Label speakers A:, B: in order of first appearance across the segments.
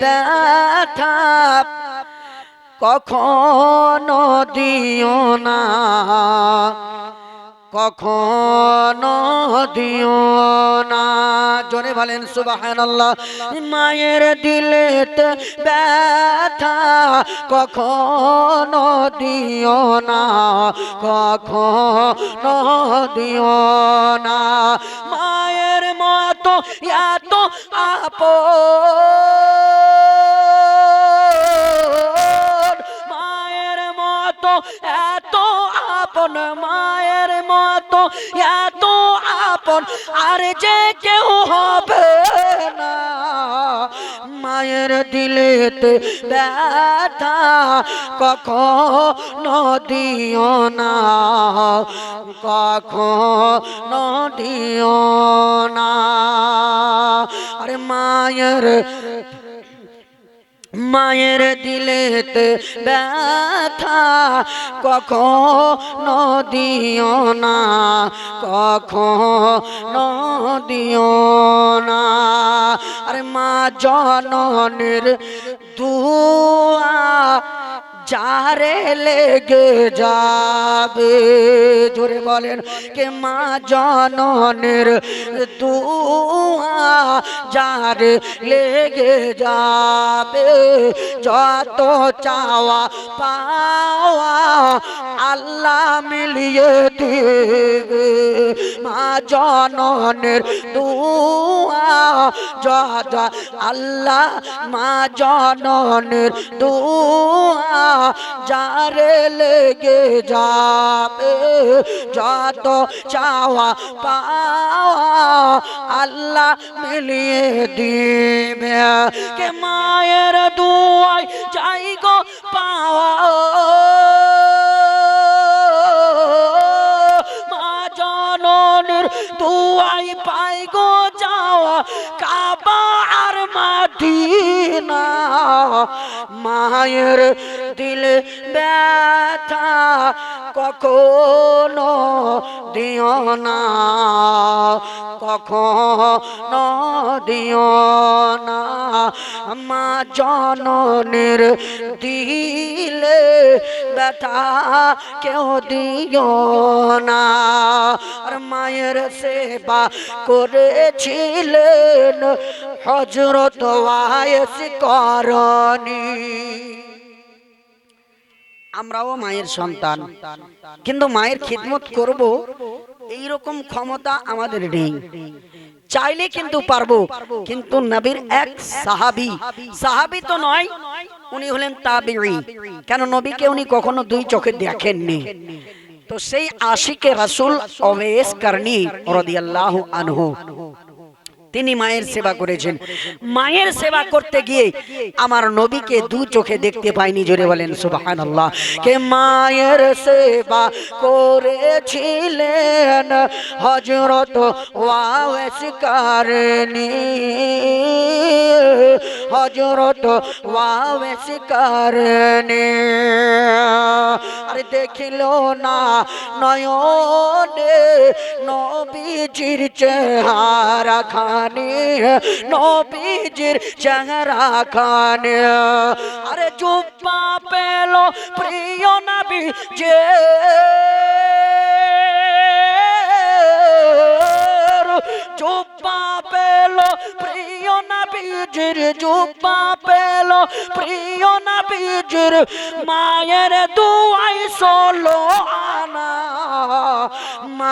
A: ব্যথা, কখনো দিও না, কখনো দিও না। জোরে বলেন, সুবহানাল্লাহ, মায়ের দিলেতে ব্যথা, কখনো দিও না, কখনো দিও না। মায়ের মতো এত আপন। মায়ের মতো, এত আপন, মায়ের মতো, এত আপন। আর যে কেউ হবে না। মায়ের দিলেতে ব্যথা কখনো দিও না কখনো দিও না। আরে মায়ের মায়ের দিলেতে ব্যথা কখনো দিও না কখনো দিও না। আরে মা জননের দুয়া যারে লেগে যাবে। জোরে বলেন, কে মা জননের দুয়া যারে লেগে যাবে? যত চাওয়া পাওয়া আল্লাহ মিলিয়ে দেবে। মা জননের দুয়া যত আল্লাহ মা জননের দুয়া যারে লেগে যাবে, যত চাওয়া পাওয়া আল্লাহ মিলিয়ে দিবে। কে মায়ের দুয়াই চাই গো পাওয়া? মা পাই গো যাওয়া কাবা আর মাদিনা। মায়ের দিলে ব্যথা কখনো দিও না, কখনো দিও না। মা জননের দিলে ব্যথা কেউ দিও না। আর মায়ের সেবা করেছিলেন হজরত ওয়াইস করণী। আমরাও মায়ের সন্তান। কিন্তু মায়ের খিদমত করব এই রকম ক্ষমতা আমাদের নেই। চাইলে কিন্তু পারব কিন্তু নবীর এক সাহাবি। সাহাবি। তো নয় উনি হলেন তাবিঈ। কেন নবীকে উনি কখনো দুই চোখে দেখেননি? তো সেই আশিকে রাসূল ওয়েস করনি রাদিয়াল্লাহু আনহু। তিনি মায়ের সেবা করেছেন। মায়ের সেবা করতে গিয়ে আমার নবীকে দু চোখে দেখতে পাইনি জোরে বলেন সুবাহান আল্লাহ কে মায়ের সেবা করেছিলেন? হজরত ওয়া কারনি। কারনি আরে দেখিল না নয়নে নবীজির চেহারা খানে, নবীজির চেহারা খানে। আরে জুব্বা পেল প্রিয় নবী যে। জুব্বা পেল প্রিয় নবীজির জুব্বা পেল প্রিয় নবীজির মায়ের দুয়াই সলো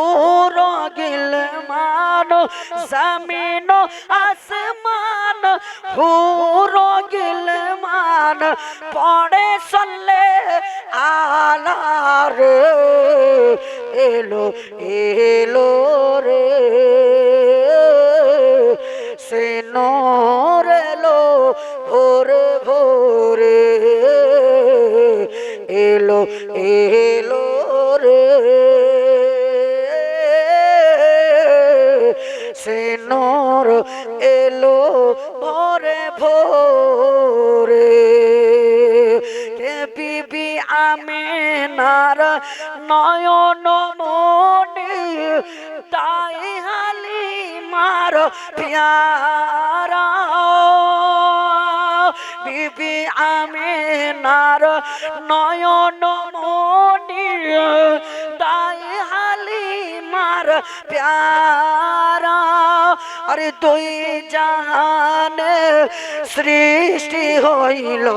A: হুর গিলমান জমিন আসমান, হুর গিলমান পড়ে সল্লে আলার এলো এলো রে। সে নূর এলো ভোরে ভোরে, এলো এলো রে। ভোরে কে বিবি আমিনার নয়ন মনে? তাই হালি মার প্যারা। বিবি আমিনার নয়ন মনে? তাই হালি মার প্যারা। আরে তুই জাহানে সৃষ্টি হইল।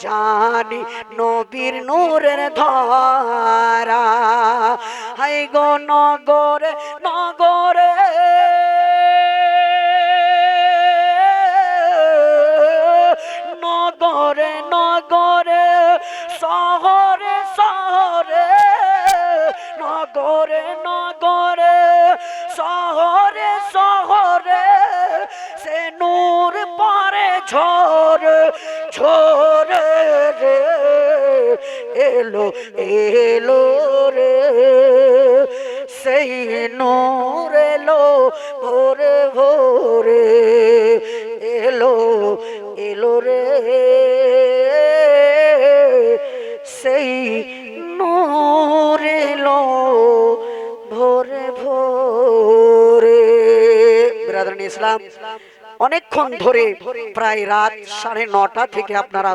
A: জানি নবীর নূরের ধারা। হাই গো নগরে নগরে। ঝোর রে এলো এলো রে। সেই নূর এলো ভোরে ভোরে, এলো এলো রে। সেই নূর এলো ভোরে ভোরে। ব্রাদারান ইসলাম। অনেকক্ষণ ধরে প্রায় রাত সাড়ে নটা থেকে আপনারা